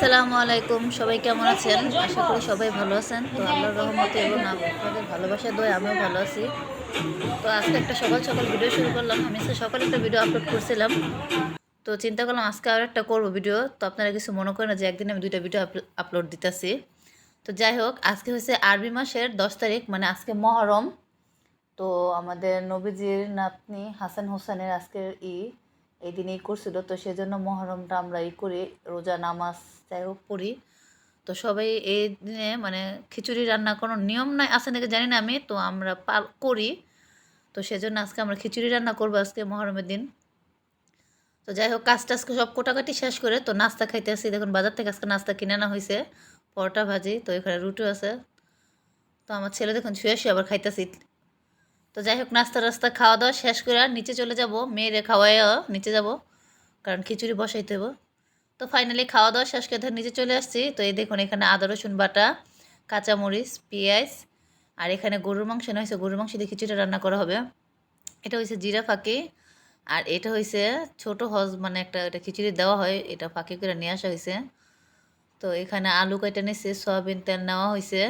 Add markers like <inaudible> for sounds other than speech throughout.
আসসালামু আলাইকুম, সবাই কেমন আছেন? আশা করি সবাই ভালো আছেন। তো আল্লাহর রহমতে এবং আপনাদের ভালোবাসা দোয় আমিও ভালো আছি। তো আজকে একটা সকাল সকাল ভিডিও শুরু করলাম। আমি আজকে সকালে একটা ভিডিও আপলোড করছিলাম। তো চিন্তা করলাম আজকে আর একটা করব ভিডিও। তো আপনারা কিছু মনে করেন যে একদিন আমি দুইটা ভিডিও আপলোড দিতেছি। তো যাই হোক, আজকে হচ্ছে আরবি মাসের দশ তারিখ মানে আজকে মহরম। তো আমাদের নবীজির নাতনি হাসান হোসেনের আজকের ই এই দিন এই করছিল। তো সেজন্য মহরমটা আমরা ই করি, রোজা নামাজ যাই হোক পড়ি। তো সবাই এই দিনে মানে খিচুড়ি রান্না কোনো নিয়ম নাই, আছে নাকি জানি না আমি, তো আমরা পাল করি। তো সেজন্য আজকে আমরা খিচুড়ি রান্না করব আজকে মহরমের দিন। তো যাই হোক কাজ টাজকে সব কোটাকাটি শেষ করে, তো নাস্তা খাইতে আসি। দেখুন, বাজার থেকে আজকে নাস্তা কিনে আনা হয়েছে পরোটা ভাজি, তো এখানে রুটি আছে। তো আমার ছেলে দেখুন, শুয়ে শুয়ে আবার খাইতেছি। তো যাই হোক, নাস্তা রাস্তা খাওয়া দাওয়া শেষ করে আর নিচে চলে যাব মেয়েরে খাওয়াইও নিচে যাব, কারণ খিচুড়ি বসাইতে হব তো ফাইনালি খাওয়া দাওয়া শেষ করে ধর নিচে চলে আসছি। তো এই দেখুন, এখানে আদা, রসুন বাটা, কাঁচামরিচ, পেঁয়াজ, আর এখানে গরুর মাংস না হয়েছে। গরুর মাংস দিয়ে খিচুড়িটা রান্না করা হবে। এটা হয়েছে জিরা ফাঁকি, আর এটা হয়েছে ছোট হজ মানে একটা এটা খিচুড়ি দেওয়া হয়, এটা ফাঁকি করে নিয়ে আসা হয়েছে তো এখানে আলু কেটে নিচ্ছে সয়াবিন তেল নেওয়া হয়েছে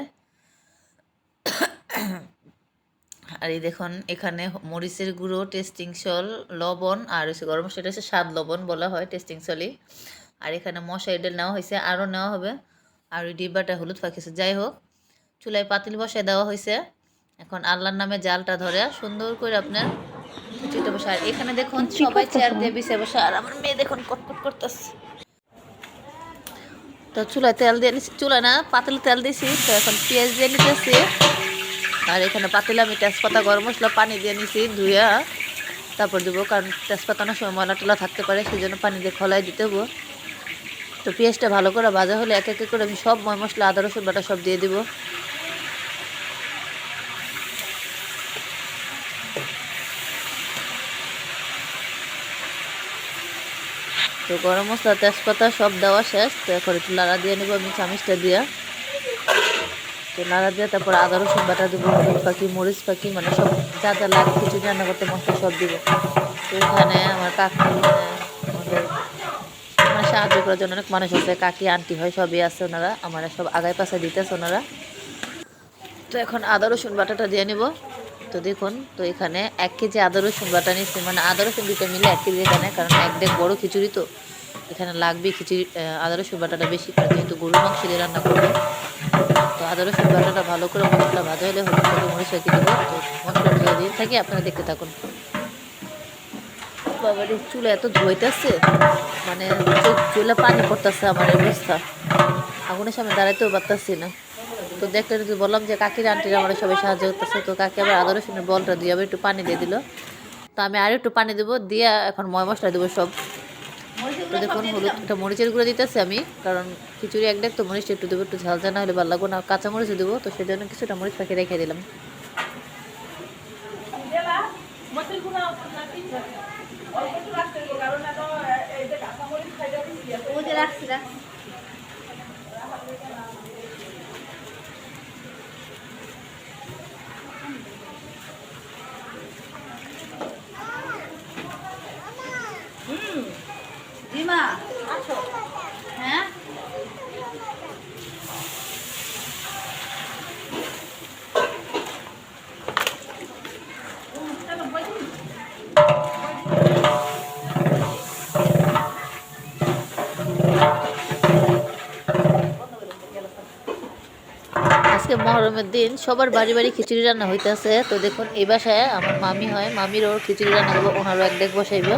আর এই দেখুন এখানে মরিচের গুঁড়ো টেস্টিং সল লবণ আর হচ্ছে গরম মশলা হচ্ছে স্বাদ লবণ বলা হয় টেস্টিং সলই। আর এখানে মশা এডেল নেওয়া হয়েছে আরও নেওয়া হবে। আর ওই ডিব্বাটা হলুদ পাকিয়েছে যাই হোক চুলায় পাতিল বসায় দেওয়া হয়েছে। এখন আল্লাহর নামে জালটা ধরে সুন্দর করে আপনার খিচুড়িটা বসে আর এখানে দেখুন সবাই চেয়ার দিয়ে বিছে বসে আর আমার মেয়ে দেখুন কটকট করতেছে। তো চুলায় তেল দিয়ে চুলায় না পাতিল তেল দিয়েছি তো এখন পেঁয়াজ দিয়ে নিতেছি। আর এখানে পাতিলে আমি তেজপাতা, গরম মশলা, পানি দিয়ে নিছি, ধুইয়া তারপর দেবো, কারণ তেজপাতা অনেক সময় ময়লা টলা থাকতে পারে সেই জন্য পানি দিয়ে খোলাই দিতে হব। তো পেঁয়াজটা ভালো করে ভাজা হলে এক এক করে আমি সব ময় মশলা, আদা, রসুন বাটা সব দিয়ে দিব। তো গরম মশলা, তেজপাতা সব দেওয়া শেষ, তো এখন একটু লাড়া দিয়ে নেব আমি চামিচটা দিয়া। তো নাড়া দিয়ে তারপর আদা, রসুন বাটা দেবো, হলুদ পাখি, মরিচ পাখি মানে সব যা যা লাগে কিছু রান্না করতে মশলা সব দিব। তো এখানে আমার কাকি আমাদের মানে সাহায্য করার জন্য অনেক মানুষ আছে, কাকি, আন্টি হয় সবই আছে ওনারা, আমার সব আগায় পাশে দিতেছে ওনারা। তো এখন আদা, রসুন বাটাটা দিয়ে নিব। তো দেখুন, তো এখানে এক কেজি আদা, রসুন বাটা নিচ্ছি মানে আদা, রসুন দুটো মিলে এক কেজি এখানে, কারণ এক দেখ বড়ো খিচুড়ি তো। এখানে লাগবে খিচুড়ি আদা, রসুন বাটাটা বেশি করে যেহেতু গরুর মাংস দিয়ে রান্না করব তো আদা রসুন বাটাটা ভালো করে মশলা ভাজা হলে হলুদ করে মরিচ রেখে দেবো তো মশলা দিয়ে দিয়ে থাকি, আপনারা দেখতে থাকুন। বাবারে চুলে এত ধুইতেছে মানে চুলে পানি পড়তেছে আমার অবস্থা। আগুনের সামনে দাঁড়াইতেও পারতেছি না। তো দেখতে যদি বললাম যে কাকির আন্টিরা আমার সবাই সাহায্য করতেছে, তো কাকি আবার আদা রসুনের বলটা দিয়ে আবার একটু পানি দিয়ে দিল। তো আমি আরও একটু পানি দেবো, দিয়ে এখন ময় মশলা দেবো সব। তো দেখুন হলুদ একটা মরিচের গুঁড়ো দিতেছি আমি কারণ খিচুড়ি এক দেখ তো মরিচটা একটু দেবো একটু ঝাল ঝাল না হলে ভালো লাগবো না। কাঁচা মরিচ দেবো তো সেই জন্য কিছুটা মরিচ পাখি রেখে দিলাম। মহরমের দিন সবার বাড়ি বাড়ি খিচুড়ি রান্না হইতেছে। তো দেখুন এই বাসায় আমার মামি হয় মামিরও খিচুড়ি রান্না করব ওনারও এক দেখ বসাইব।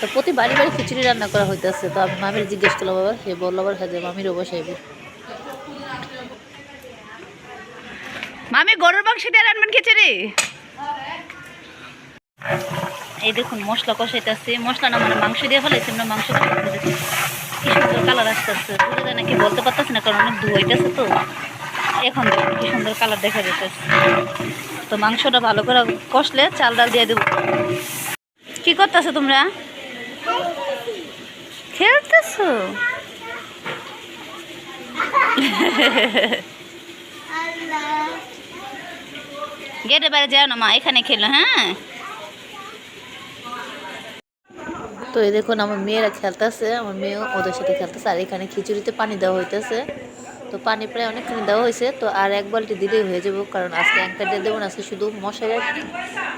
তো প্রতি বাড়ি বাড়ি খিচুড়ি রান্না করা হইতেছে। তো আমি মামির জিজ্ঞেস করলাম আবার সে বলল আবার হ্যাঁ যে মামিরও বসাইবে। মামি গরুর মাংস দিয়ে রান্নান খিচুড়ি? এই দেখুন মশলা কষাইতেছি। মশলা না মানে মাংস দিয়ে ফেলাইছি আমরা মাংস কি সুন্দর কালার আসতেছে। বুঝে যায় নাকি বলতে পারতেছি না কারণ অনেক ধুয়াইতেছে তো। এখন দেখুন কি সুন্দর কালার দেখা যেতেছে তো মাংসটা ভালো করে কষলে চাল ডাল দিয়ে দেবো। কি করতেছো তোমরা? খেলতেছো? গেটে বাইরে যাও না মা, এখানে খেলো হ্যাঁ? তো এই দেখুন, আমার মেয়েরা খেলতেছে, আমার মেয়েও ওদের সাথে খেলতেছে, আর এখানে খিচুড়িতে পানি দেওয়া হইতেছে। তো পানি প্রায় অনেকখানি দেওয়া হয়েছে তো আর এক বালতি দিলেই হয়ে যাব কারণ আজকে অ্যাঙ্কার দিয়ে দেবো না আজকে শুধু মশারের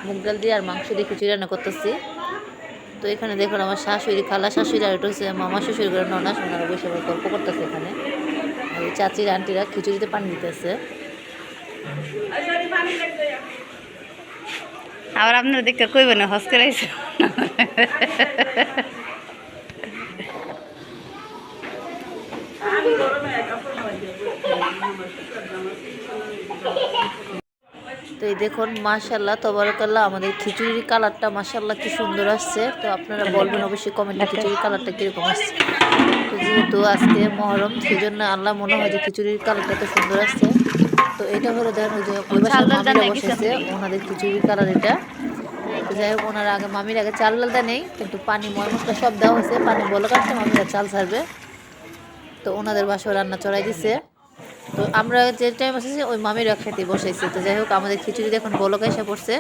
মুগ ডাল দিয়ে আর মাংস দিয়ে খিচুড়ি রান্না করতেছি। তো এখানে দেখুন আমার শাশুড়ি খালা শাশুড়ি আর এটা হচ্ছে মামা শ্বশুর করে ননা সোনারা বসে আবার গল্প করতেছে এখানে। আর চাচির আন্টিরা খিচুড়িতে পানি দিতেছে। আবার আপনার দেখতে কইবেন হস করে আইছে। তো এই দেখুন মাশাল্লাহ তবরকাল্লাহ আমাদের খিচুড়ির কালারটা মাশাল্লাহ কি সুন্দর আসছে। তো আপনারা বলবেন অবশ্যই কমেন্টে খিচুড়ির কালারটা কীরকম আসছে। তো যেহেতু আজকে মহরম সেই জন্য আল্লাহ মনে হয় যে খিচুড়ির কালারটা এত সুন্দর আসছে। তো এটা হলো দেখেন ওই যে বসেছে ওনাদের খিচুড়ির কালার এটা। তো যাই হোক ওনারা আগে মামির আগে চাল ডালটা নেই কিন্তু পানি ময় মশলা সব দেওয়া হয়েছে পানি বলো কাটছে মামিরা চাল ছাড়বে। তো ওনাদের বাসায় রান্না চড়াই দিছে। তো আমরা যে টাইম বসেছি ওই মামির একসাথে বসাইছি। তো যাই হোক আমাদের খিচুড়ি দেখুন বলক এসে পড়ছে।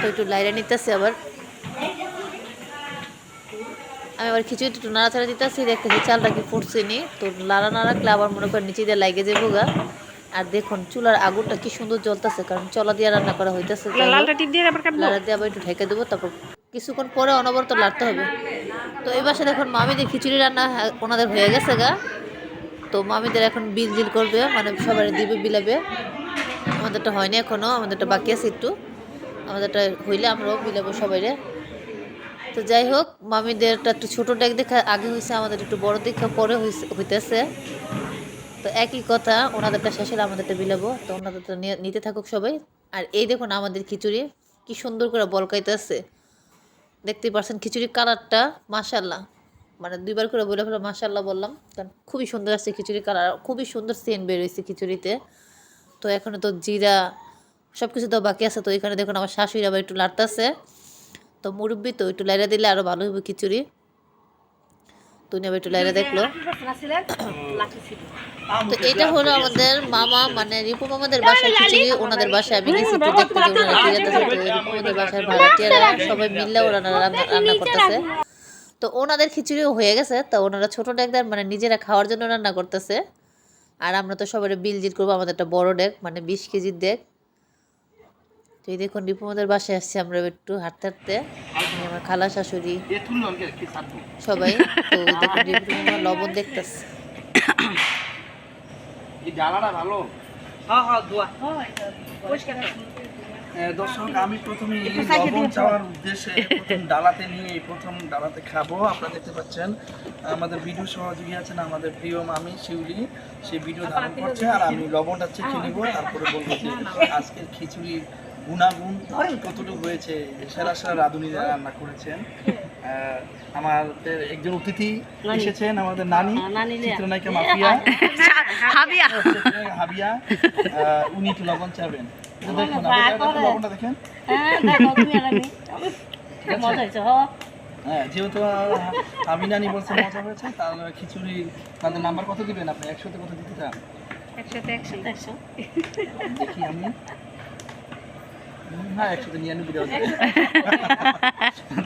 তো একটু লাইরা নিতেছে আবার। আমি আবার খিচুড়ি একটু নাড়াচাড়া দিতেছি দেখতেছি চালটা কি ফুটছে নি। তো লাড়া না রাখলে আবার মনে করেন নিচে দিয়ে লাগে যাব গা। আর দেখুন চুলার আগুনটা কি সুন্দর জ্বলতেছে কারণ চলা দিয়ে রান্না করা হইতেছে। লাড়া দিয়ে আবার একটু ঢেকে দেবো তারপর কিছুক্ষণ পরে অনবরত লাড়তে হবে। তো এই বাসে দেখুন মামিদের খিচুড়ি রান্না ওনাদের হয়ে গেছে গা। তো মামিদের এখন বিল জিল করবে মানে সবাই দিবে, বিলাবে। আমাদেরটা হয়নি এখনও আমাদেরটা বাকি আছে একটু। আমাদেরটা হইলে আমরাও বিলাবো সবাইরে। তো যাই হোক, মামিদেরটা একটু ছোটো ডেক দেখা আগে হয়েছে আমাদের একটু বড় দেখা পরে হইতেছে। তো একই কথা, ওনাদেরটা শেষ হলে আমাদেরটা বিলাবো। তো ওনাদেরটা নিতে থাকুক সবাই। আর এই দেখুন আমাদের খিচুড়ি, কি সুন্দর করে বলকাইতেছে। দেখতেই পারছেন খিচুড়ির কালারটা মাশাল্লাহ মানে দুইবার করে বলে ফেলো মাশাল্লাহ বললাম। কারণ খুবই সুন্দর আসছে খিচুড়ির কালার খুবই সুন্দর সেন্ট বের হয়েছে খিচুড়িতে। তো এখনও তো জিরা সব কিছু তো বাকি আছে তো এখানে দেখুন আমার শাশুড়ি আবার একটু লাড়তেছে। তো মুরব্বি তো একটু লাইরা দিলে আরও ভালো হবে খিচুড়ি। তো উনি আবার একটু লাইরা দেখল। তো এটা হলো আমাদের মামা মানে রিপু মামাদের বাসায় খিচুড়ি ওনাদের বাসায় আমি গেছি একটু দেখতে ওনারা রিপু মামাদের বাসায় ভাড়াটিয়ারা সবাই মিললে ওরা রান্না রান্না করতেছে। তো ওনাদের খিচুড়িও হয়ে গেছে তো ওনারা ছোটো ডেকদার মানে নিজেরা খাওয়ার জন্য রান্না করতেছে। আর আমরা তো সবাই বিল জিল করব আমাদের একটা বড় ডেক মানে বিশ কেজির ডেক। তো এই দেখুন রিপু মামাদের বাসায় আসছি আমরা একটু হাঁটতে হাঁটতে। আমার খালা শাশুড়ি। সবাই তো দেখুন লবণ দেখতেছে। এই ভালো। হ্যাঁ হ্যাঁ দোয়া আহ, দর্শক আমি প্রথমে লবণ চাওয়ার উদ্দেশ্যে প্রথম ডালাতে নিয়ে প্রথম ডালাতে খাব। আপনারা দেখতে পাচ্ছেন আমাদের ভিডিও সহযোগী আছেন আমাদের প্রিয় মামি শিউলি। সেই ভিডিও ধারণ করছে আর আমি লবণটা চেখে নিব। তারপরে বলব যে আজকের খিচুড়ির গুণাগুণ কতটুকু হয়েছে? সেরা সেরা রাঁধুনিরা রান্না করেছেন। আহ, আমাদের একজন অতিথি এসেছেন আমাদের নানি চিত্রনায়িকা মাফিয়া। <laughs> হাবিয়া। হাবিয়া। উনি একটু লবণ চাবেন। দেখেন। হ্যাঁ যেহেতু আমি নানি বলছে মজা হয়েছে তাহলে খিচুড়ির তাদের নাম্বার কত দিবেন আপনি? একশোতে কত দিতে চান? দেখি আমি। হ্যাঁ নিরানব্বই দেওয়া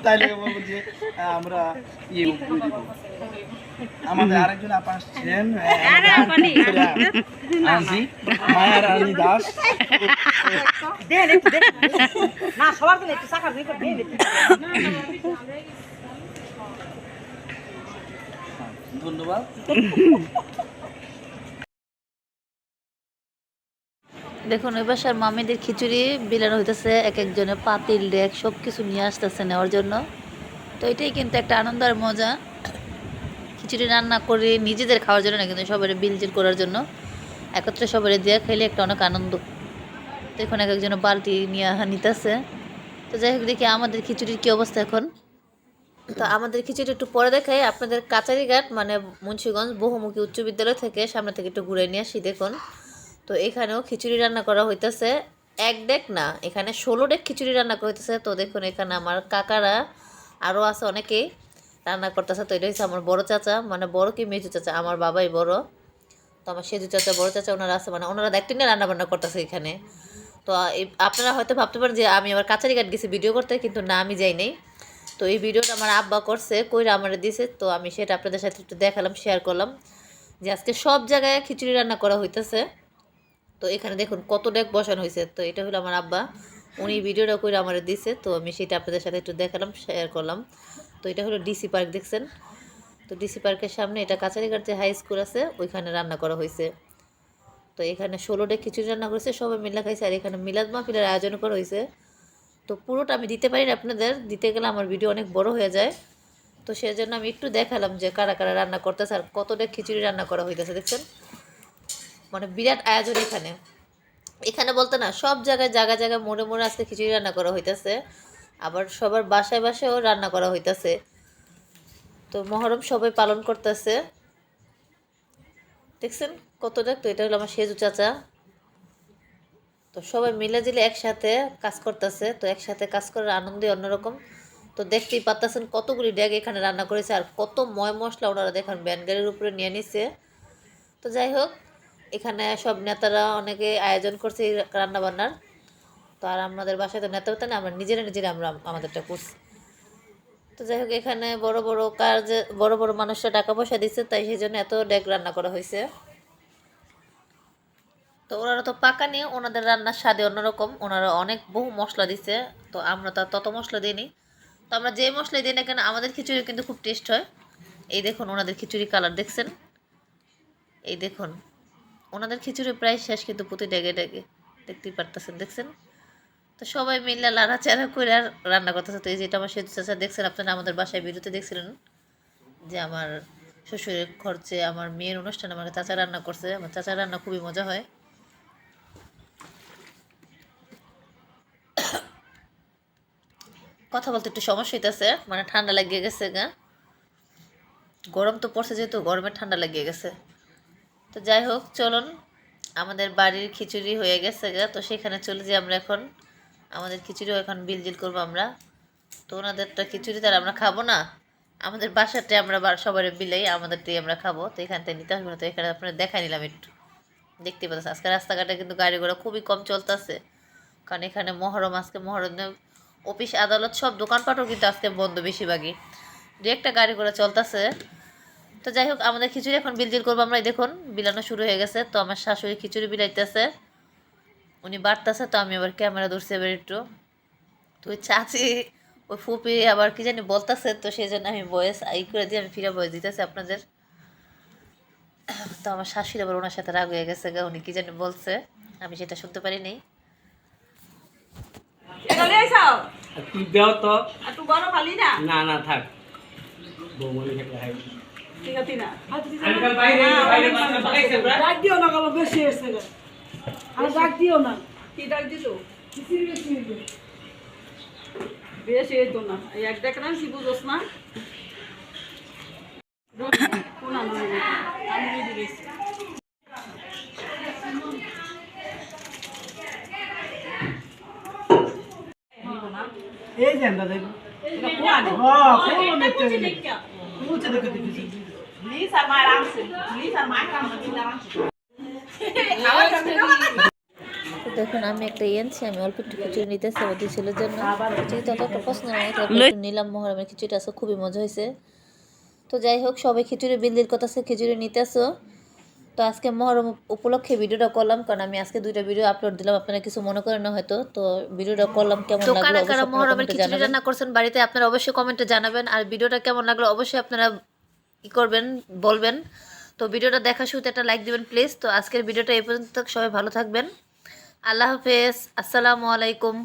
তাইলে বলব যে আমরা ইয়ে দিব। আমাদের আরেকজন আপা আসছেন আহ, মায়া রানী দাস। না সবার জন্য একটু ধন্যবাদ। দেখুন, ওই বাসার মামিদের খিচুড়ি বিলানো হইতেছে, এক একজনের পাতিল ডেক সব কিছু নিয়ে আসতেছে নেওয়ার জন্য। তো এটাই কিন্তু একটা আনন্দ আর মজা। খিচুড়ি রান্না করে, নিজেদের খাওয়ার জন্য না, কিন্তু সবাই বিলজিল করার জন্য। একত্রে সবাই দিয়ে খাইলে একটা অনেক আনন্দ। তো এখন এক একজনের বালতি নিয়ে নিতেছে। তো যাই হোক, দেখি আমাদের খিচুড়ির কী অবস্থা এখন। তো আমাদের খিচুড়ি একটু পরে দেখাই। আপনাদের কাচারিঘাট মানে মুন্সীগঞ্জ, বহুমুখী উচ্চ বিদ্যালয় থেকে সামনে থেকে একটু ঘুরে নিয়ে আসি, দেখুন। তো এখানেও খিচুড়ি রান্না করা হইতেছে। এক ডেক না, এখানে ষোলো ডেক খিচুড়ি রান্না করা হইতেছে। তো দেখুন, এখানে আমার কাকারা আরও আছে অনেকেই রান্না করতেছে। তো এটা হচ্ছে আমার বড় চাচা মানে বড় কি মেজু চাচা? আমার বাবাই বড়। তো আমার সেজু চাচা, বড় চাচা, ওনারা আছে। মানে ওনারা দায়িত্ব নিয়ে রান্না বান্না করতেছে এখানে। তো আপনারা হয়তো ভাবতে পারেন যে আমি আমার কাছারি কাট গেছি ভিডিও করতে, কিন্তু না, আমি যাই নাই। তো এই ভিডিওটা আমার আব্বা করছে, কইরা আমার দিছে। তো আমি সেটা আপনাদের সাথে একটু দেখালাম শেয়ার করলাম যে আজকে সব জায়গায় খিচুড়ি রান্না করা হইতেছে। তো এখানে দেখুন কত ডেক বসানো হয়েছে। তো এটা হলো আমার আব্বা। উনি ভিডিওটা করে আমার দিছে, তো আমি সেটা আপনাদের সাথে একটু দেখালাম শেয়ার করলাম। তো এটা হলো ডিসি পার্ক দেখছেন? তো ডিসি পার্কের সামনে এটা কাছারিঘাট যে হাই স্কুল আছে, ওইখানে রান্না করা হয়েছে। তো এখানে ষোলো ডেক খিচুড়ি রান্না করেছে, সবাই মিলা খাইছে, আর এখানে মিলাদ মাহফিলের আয়োজন করা হয়েছে। তো পুরোটা আমি দিতে পারি না আপনাদের, দিতে গেলে আমার ভিডিও অনেক বড় হয়ে যায়। তো সেই জন্য আমি একটু দেখালাম যে কারা কারা রান্না করতেছে, আর কতটা খিচুড়ি রান্না করা হইতেছে, দেখছেন? মানে বিরাট আয়োজন এখানে। এখানে বলতে না, সব জায়গায় জায়গা জায়গায় মোড়ে মোড়ে আজকে খিচুড়ি রান্না করা হইতেছে। আবার সবার বাসায় বাসায়ও রান্না করা হইতেছে। তো মহরম সবাই পালন করতেছে। দেখছেন কতটা? তো এটা হলো আমার সেজু চাচা। তো সবাই মিলে জিলে একসাথে কাজ করতেছে। তো একসাথে কাজ করার আনন্দই অন্যরকম। তো দেখতেই পাচ্তেছেন কতগুলি ড্যাগ এখানে রান্না করেছে আর কত ময় মশলা ওনারা দেখেন ব্যানগাড়ির উপরে নিয়ে নিছে। তো যাই হোক এখানে সব নেতারা অনেকে আয়োজন করছে এই রান্না বান্নার তো আর আমাদের বাসায় তো নেতা হতো না, আমরা নিজেরা নিজেরা আমরা আমাদেরটা করছি। তো যাই হোক, এখানে বড় বড় কাজে, বড় বড় মানুষরা টাকা পয়সা দিচ্ছে, তাই সেই জন্য এত ডেক রান্না করা হয়েছে। তো ওনারা তো পাকা নিয়ে ওনাদের রান্নার স্বাদে অন্যরকম, ওনারা অনেক বহু মশলা দিচ্ছে, তো আমরা তো তত মশলা দিইনি। তো আমরা যে মশলাই দিই না কেন, আমাদের খিচুড়ি কিন্তু খুব টেস্ট হয়। এই দেখুন, ওনাদের খিচুড়ি কালার দেখছেন? এই দেখুন ওনাদের খিচুড়ি প্রায় শেষ, কিন্তু প্রতি ডেগে ডেগে দেখতেই পারতেছেন, দেখছেন? তো সবাই মিললে লাড়াচাড়া করে আর রান্না করতেছে। তো এই যেটা আমার সেতু চাচা দেখছেন, আপনারা আমাদের বাসায় বিরুতে দেখছিলেন যে আমার শ্বশুরের খরচে আমার মেয়ের অনুষ্ঠানে আমাকে চাচা রান্না করছে। আমার চাচা রান্না খুবই মজা হয়। কথা বলতে একটু সমস্যা হইতেছে মানে ঠান্ডা লাগিয়ে গেছে গা। গরম তো পড়ছে যেহেতু, গরমে ঠান্ডা লাগিয়ে গেছে। তো যাই হোক, চলুন। আমাদের বাড়ির খিচুড়ি হয়ে গেছে গা। তো সেখানে চলে যাই আমরা এখন। আমাদের খিচুড়িও এখন বিলজিল করব আমরা। তো ওনাদেরটা খিচুড়ি তার আমরা খাব না? আমাদের বাসাতে আমরা সবার বিলাই আমাদেরটাই আমরা খাব। তো এখান থেকে নিতে আসব না তো এখানে আপনারা দেখাই নিলাম একটু। দেখতে পাচ্ছি আজকে রাস্তাঘাটে কিন্তু গাড়ি ঘোড়া খুবই কম চলতেছে। কারণ এখানে মহরম, আজকে মহরমে অফিস, আদালত সব দোকানপাটও কিন্তু আজকে বন্ধ বেশিরভাগই। দু একটা গাড়ি ঘোড়া চলতেছে। তো যাই হোক আমাদের খিচুড়ি এখন বিলজিল করব আমরা দেখুন বিলানো শুরু হয়ে গেছে। তো আমার শাশুড়ি খিচুড়ি বিলাইতেছে। উনি বাড়তেছে তো আমি আবার ক্যামেরা ধরছি এবার একটু। তো ওই চাচি ওই ফুপি আবার কি জানি বলতেছে তো সেই জন্য আমি বয়স আই করে দিয়ে আমি ফিরে বয়স দিতেছি আপনাদের। তো আমার শাশুড়ি আবার ওনার সাথে রাগ হয়ে গেছে গা উনি কি জানি বলছে। আমি সেটা শুনতে পারিনি তুই দেও তো। তুই বড় খালি না? না না থাক। বৌমনি খেতে ডাক দিও না কালো বেশি এসে আর ডাক দিও না। কি ডাক দিত বেশি এই তো না এক দেখ না শিবু দোষ না। এই যে আমরা দেখো এটা কোয়ানে হ্যাঁ কোন নেতে মুছে দেখো লিসা মার দেখুন আমি একটা ইয়েনছি আমি অল্প একটু খিচুড়ি নিতেছি আমাদের ছেলের জন্য। খিচুড়ি তত একটা পছন্দ না তো নিলাম মহরমের খিচুড়িটা খুবই মজা হয়েছে। তো যাই হোক সবাই খিচুড়ি বিল দিল কথা খিচুড়ি নিতেছো তো আজকে মহরম উপলক্ষে ভিডিওটা করলাম কারণ আমি আজকে দুইটা ভিডিও আপলোড দিলাম আপনারা কিছু মনে করেন না হয়তো। তো ভিডিওটা করলাম কেমন লাগল কারা কারা মহরমের খিচুড়ি রান্না করছেন বাড়িতে আপনারা অবশ্যই কমেন্টে জানাবেন। আর ভিডিওটা কেমন লাগল অবশ্যই আপনারা ই করবেন, বলবেন। তো ভিডিওটা দেখা শুরুতে একটা লাইক দিবেন প্লিজ তো আজকের ভিডিওটা এই পর্যন্ত। সবাই ভালো থাকবেন। আল্লাহ হাফেজ। আসসালামু আলাইকুম।